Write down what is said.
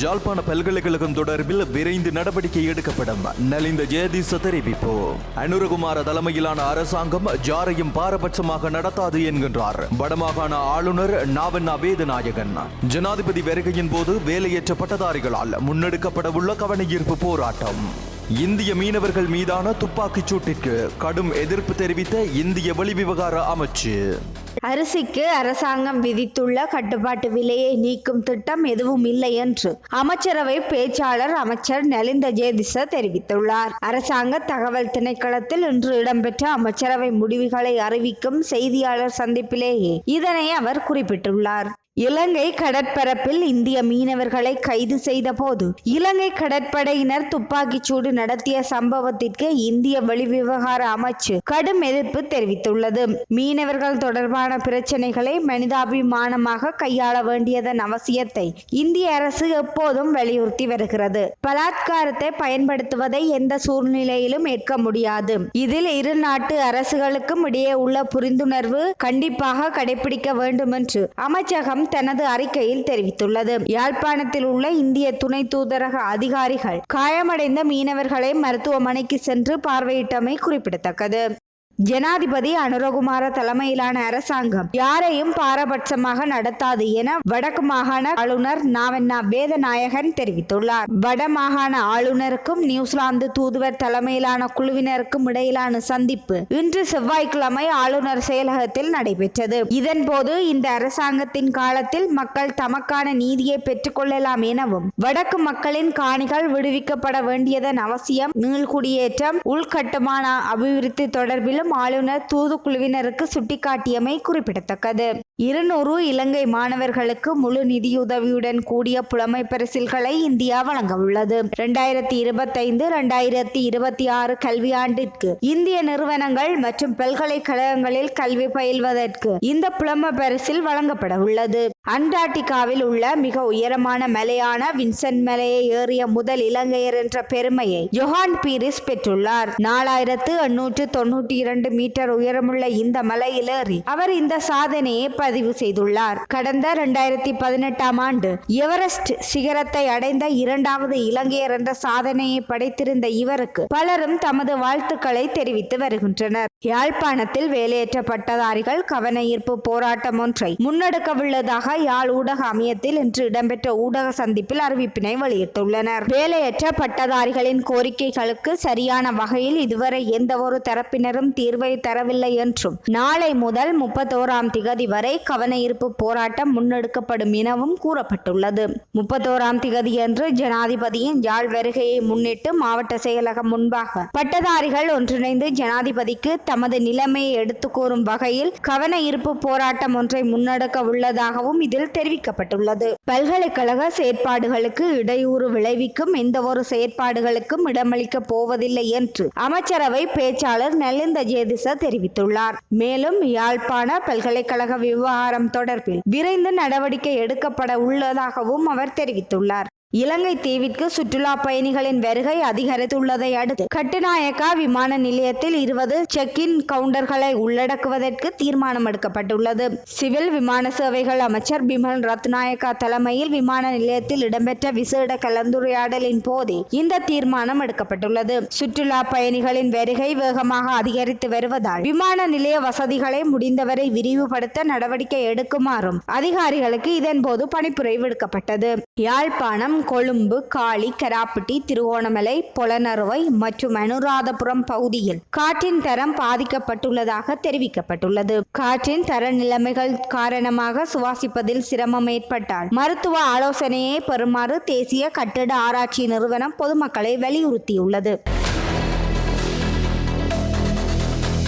ஜாழ்ப்பாண பல்கலைக்கழகம் தொடர்பில் விரைந்து நடவடிக்கை எடுக்கப்படும். நலிந்த ஜெயதீச தெரிவிப்பு. அனுரகுமார தலைமையிலான அரசாங்கம் ஜாரையும் பாரபட்சமாக நடத்தாது என்கின்றார். வடமாகாண ஆளுநர் நாவண்ணா வேதநாயகன். ஜனாதிபதி வருகையின் போது வேலையற்ற பட்டதாரிகளால் முன்னெடுக்கப்படவுள்ள கவனஈர்ப்பு போராட்டம். இந்திய மீனவர்கள் மீதான துப்பாக்கிச் சூட்டிற்கு கடும் எதிர்ப்பு தெரிவித்த இந்திய வெளிவிவகார அமைச்சு. அரிசிக்கு அரசாங்கம் விதித்துள்ள கட்டுப்பாட்டு விலையை நீக்கும் திட்டம் எதுவும் இல்லை என்று அமைச்சரவை பேச்சாளர் அமைச்சர் நலிந்த ஜேதிச தெரிவித்துள்ளார். அரசாங்க தகவல் திணைக்களத்தில் இன்று இடம்பெற்ற அமைச்சரவை முடிவுகளை அறிவிக்கும் செய்தியாளர் சந்திப்பிலேயே இதனை அவர் குறிப்பிட்டுள்ளார். இலங்கை கடற்பரப்பில் இந்திய மீனவர்களை கைது செய்த போது இலங்கை கடற்படையினர் துப்பாக்கிச்சூடு நடத்திய சம்பவத்திற்கு இந்திய வெளிவிவகார அமைச்சு கடும் எதிர்ப்பு தெரிவித்துள்ளது. மீனவர்கள் தொடர்பான பிரச்சனைகளை மனிதாபிமானமாக கையாள வேண்டியதன் அவசியத்தை இந்திய அரசு எப்போதும் வலியுறுத்தி வருகிறது. பலாத்காரத்தை பயன்படுத்துவதை எந்த சூழ்நிலையிலும் ஏற்க முடியாது. இதில் இரு நாட்டு அரசுகளுக்கும் இடையே உள்ள புரிந்துணர்வு கண்டிப்பாக கடைபிடிக்க வேண்டும் என்று அமைச்சகம் தனது அறிக்கையில் தெரிவித்துள்ளது. யாழ்ப்பாணத்தில் உள்ள இந்திய துணை தூதரக அதிகாரிகள் காயமடைந்த மீனவர்களை மருத்துவமனைக்கு சென்று பார்வையிட்டமை குறிப்பிடத்தக்கது. ஜனாதிபதி அனுரகுமார தலைமையிலான அரசாங்கம் யாரையும் பாரபட்சமாக நடத்தாது என வடக்கு மாகாண ஆளுநர் நாவண்ணா வேதநாயகன் தெரிவித்துள்ளார். வட மாகாண ஆளுநருக்கும் நியூசிலாந்து தூதுவர் தலைமையிலான குழுவினருக்கும் இடையிலான சந்திப்பு இன்று செவ்வாய்க்கிழமை ஆளுநர் செயலகத்தில் நடைபெற்றது. இதன்போது இந்த அரசாங்கத்தின் காலத்தில் மக்கள் தமக்கான நீதியை பெற்றுக்கொள்ளலாம் எனவும் வடக்கு மக்களின் காணிகள் விடுவிக்கப்பட வேண்டியதன் அவசியம் நீள்குடியேற்றம் உள்கட்டுமான அபிவிருத்தி தொடர்பிலும் ஆளுநர் தூதுக்குழுவினருக்கு சுட்டிக்காட்டியமை குறிப்பிடத்தக்கது. இருநூறு இலங்கை மாணவர்களுக்கு முழு நிதியுதவியுடன் கூடிய புலமை பரிசில்களை இந்தியா வழங்க உள்ளது. இரண்டாயிரத்தி இருபத்தைந்து இரண்டாயிரத்தி இருபத்தி ஆறு கல்வியாண்டிற்கு இந்திய நிறுவனங்கள் மற்றும் பல்கலைக்கழகங்களில் கல்வி பயில்வதற்கு இந்த புலமை பரிசில் வழங்கப்பட உள்ளது. அண்டார்டிகாவில் உள்ள மிக உயரமான மலையான வின்சென்ட் மலையை ஏறிய முதல் இலங்கையர் என்ற பெருமையை ஜொஹான் பீரிஸ் பெற்றுள்ளார். நாலாயிரத்து எண்ணூற்று தொன்னூற்றி இரண்டு மீட்டர் உயரமுள்ள இந்த மலையில் ஏறி அவர் இந்த சாதனையை பதிவு செய்துள்ளார். கடந்த இரண்டாயிரத்தி பதினெட்டாம் ஆண்டு எவரெஸ்ட் சிகரத்தை அடைந்த இரண்டாவது இலங்கையர் என்ற சாதனையை படைத்திருந்த இவருக்கு பலரும் தமது வாழ்த்துக்களை தெரிவித்து வருகின்றனர். யாழ்ப்பாணத்தில் வேலையேற்ற பட்டதாரிகள் கவன ஈர்ப்பு போராட்டம் ஒன்றை முன்னெடுக்கவுள்ளதாக யாழ் ஊடக அமையத்தில் இன்று இடம்பெற்ற ஊடக சந்திப்பில் அறிவிப்பினை வெளியிட்டுள்ளனர். வேலையற்ற பட்டதாரிகளின் கோரிக்கைகளுக்கு சரியான வகையில் இதுவரை எந்த ஒரு தரப்பினரும் தீர்வை தரவில்லை என்றும் நாளை முதல் முப்பத்தோராம் திகதி வரை கவனயிருப்பு போராட்டம் முன்னெடுக்கப்படும் எனவும் கூறப்பட்டுள்ளது. முப்பத்தோராம் திகதியன்று ஜனாதிபதியின் யாழ் வருகையை முன்னிட்டு மாவட்ட செயலகம் முன்பாக பட்டதாரிகள் ஒன்றிணைந்து ஜனாதிபதிக்கு தமது நிலைமையை எடுத்துக் கூறும் வகையில் கவன ஈர்ப்பு போராட்டம் ஒன்றை முன்னெடுக்க உள்ளதாகவும் இதில் தெரிவிக்கப்பட்டுள்ளது. பல்கலைக்கழக செயற்பாடுகளுக்கு இடையூறு விளைவிக்கும் எந்த ஒரு செயற்பாடுகளுக்கும் இடமளிக்க போவதில்லை என்று அமைச்சரவை பேச்சாளர் நலிந்த ஜேதிச தெரிவித்துள்ளார். மேலும் யாழ்ப்பாண பல்கலைக்கழக விவகாரம் தொடர்பில் விரைந்து நடவடிக்கை எடுக்கப்பட உள்ளதாகவும் அவர் தெரிவித்துள்ளார். இலங்கை தீவிற்கு சுற்றுலா பயணிகளின் வருகை அதிகரித்துள்ளதை அடுத்து கட்டுநாயக்கா விமான நிலையத்தில் இருபது செக் இன் கவுண்டர்களை உள்ளடக்குவதற்கு தீர்மானம் எடுக்கப்பட்டுள்ளது. சிவில் விமான சேவைகள் அமைச்சர் பிமல் ரத்நாயக்கா தலைமையில் விமான நிலையத்தில் இடம்பெற்ற விசேட கலந்துரையாடலின் போதே இந்த தீர்மானம் எடுக்கப்பட்டுள்ளது. சுற்றுலா பயணிகளின் வருகை வேகமாக அதிகரித்து வருவதால் விமான நிலைய வசதிகளை முடிந்தவரை விரிவுபடுத்த நடவடிக்கை எடுக்குமாறும் அதிகாரிகளுக்கு இதன்போது பணிப்புரை விடுக்கப்பட்டது. யாழ்ப்பாணம் கொழும்பு காளி கராப்பட்டி திருகோணமலை பொலனறுவை மற்றும் அனுராதபுரம் பகுதியில் காற்றின் தரம் பாதிக்கப்பட்டுள்ளதாக தெரிவிக்கப்பட்டுள்ளது. காற்றின் தர நிலைமைகள் காரணமாக சுவாசிப்பதில் சிரமம் ஏற்பட்டால் மருத்துவ ஆலோசனையை பெறுமாறு தேசிய கட்டிட ஆராய்ச்சி நிறுவனம் பொதுமக்களை வலியுறுத்தியுள்ளது.